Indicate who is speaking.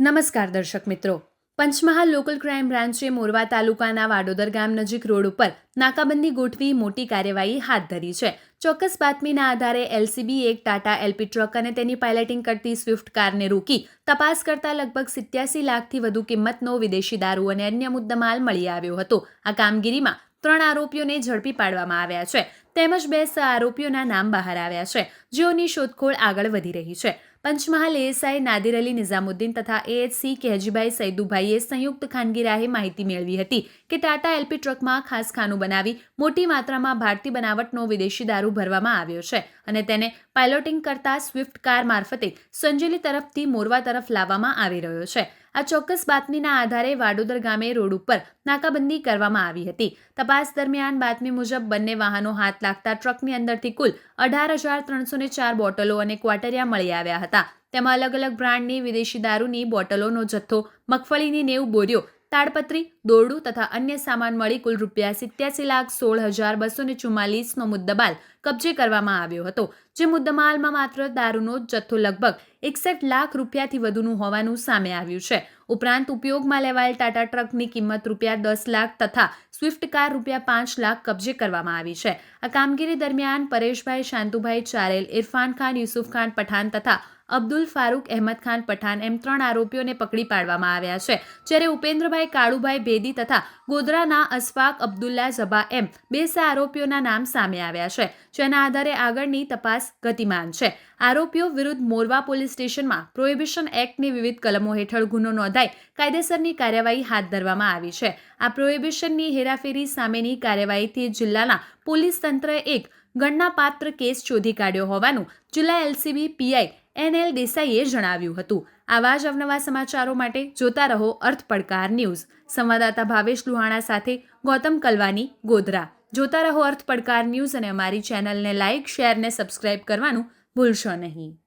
Speaker 1: નમસ્કાર દર્શક મિત્રો. પંચમહાલ લોકલ ક્રાઇમ બ્રાન્ચે મોરવા તાલુકાના વાડોદર ગામ નજીક રોડ ઉપર નાકાબંધી ગોઠવી મોટી કાર્યવાહી હાથ ધરી છે. ચોક્કસ બાતમીના આધારે એલસીબી એક, ટાટા એલપી ટ્રક અને તેની પાયલટિંગ કરતી સ્વિફ્ટ કારને રોકી તપાસ કરતા લગભગ સિત્યાસી લાખથી વધુ કિંમતનો વિદેશી દારૂ અને અન્ય મુદ્દામાલ મળી આવ્યો હતો. આ કામગીરીમાં ત્રણ આરોપીઓને ઝડપી પાડવામાં આવ્યા છે. તેમજ બે સ આરોપીઓના નામ બહાર આવ્યા છે. જેઓની શોધખોળ આગળ વધી રહી છે. પંચમહાલ એએસઆઈ નાદિર અલી નિઝામુદ્દીન તથા એએચસી કેહજીભાઈ સૈદુભાઈએ સંયુક્ત ખાનગી રાહે માહિતી મેળવી હતી કે ટાટા એલપી ટ્રકમાં ખાસ ખાનું બનાવી મોટી માત્રામાં ભારતીય બનાવટનો વિદેશી દારૂ ભરવામાં આવ્યો છે અને તેને પાયલોટિંગ કરતા સ્વિફ્ટ કાર મારફતે સંજેલી તરફથી મોરવા તરફ લાવવામાં આવી રહ્યો છે. આ ચોક્કસ બાતમીના આધારે વાડોદર ગામે રોડ ઉપર નાકાબંધી કરવામાં આવી હતી. તપાસ દરમિયાન બાતમી મુજબ બંને વાહનો હાથ લાગતા ટ્રકની અંદરથી કુલ અઢાર હજાર ત્રણસો ને ચાર બોટલો અને ક્વાટરિયા મળી આવ્યા હતા. તેમાં અલગ અલગ બ્રાન્ડની વિદેશી દારૂની બોટલોનો જથ્થો, મગફળીની નેવું બોરીઓ તાડપત્રી, દોરડું તથા અન્ય સામાન મળી કુલ રૂપિયા સિત્યાસી લાખ સોળ હજાર બસો ને ચુમ્માલીસનો મુદ્દમાલ કબજે કરવામાં આવ્યો હતો, જે મુદ્દમાલમાં માત્ર દારૂનો જથ્થો લગભગ એકસઠ લાખ રૂપિયાથી વધુનું હોવાનું સામે આવ્યું છે. ઉપરાંત ઉપયોગમાં લેવાયેલ ટાટા ટ્રકની કિંમત રૂપિયા દસ લાખ તથા સ્વિફ્ટ કાર રૂપિયા પાંચ લાખ કબજે કરવામાં આવી છે. આ કામગીરી દરમિયાન પરેશભાઈ શાંતુભાઈ ચારેલ, ઇરફાન ખાન, યુસુફ ખાન પઠાણ તથા અબ્દુલ ફારૂક અહેમદ ખાન પઠાણ એમ ત્રણ આરોપીઓને પકડી પાડવામાં આવ્યા છે, જ્યારે ઉપેન્દ્રભાઈ કાળુભાઈ ભેદી તથા ગોધરાના અસફાક અબ્દુલ્લા ઝબા એમ બે આરોપીઓના નામ સામે આવ્યા છે, જેના આધારે આગળની તપાસ ગતિમાન છે. આરોપીઓ વિરુદ્ધ મોરવા પોલીસ સ્ટેશનમાં પ્રોહિબિશન એક્ટની વિવિધ કલમો હેઠળ ગુનો નોંધાઈ કાયદેસરની કાર્યવાહી હાથ ધરવામાં આવી છે. આ પ્રોહિબિશનની હેરાફેરી સામેની કાર્યવાહીથી જિલ્લાના પોલીસ તંત્રએ એક ગણનાપાત્ર કેસ શોધી કાઢ્યો હોવાનું જિલ્લા એલસીબી પીઆઈ એનએલ દેસાઈએ જણાવ્યું હતું. આવા જ અવનવા સમાચારો માટે જોતા રહો અર્થ પડકાર ન્યૂઝ. સંવાદદાતા ભાવેશ લુહાણા સાથે ગૌતમ કલવાની, ગોધરા. જોતા રહો અર્થ પડકાર ન્યૂઝ અને અમારી ચેનલને લાઇક શેર ને સબસ્ક્રાઇબ કરવાનું ભૂલશો નહીં.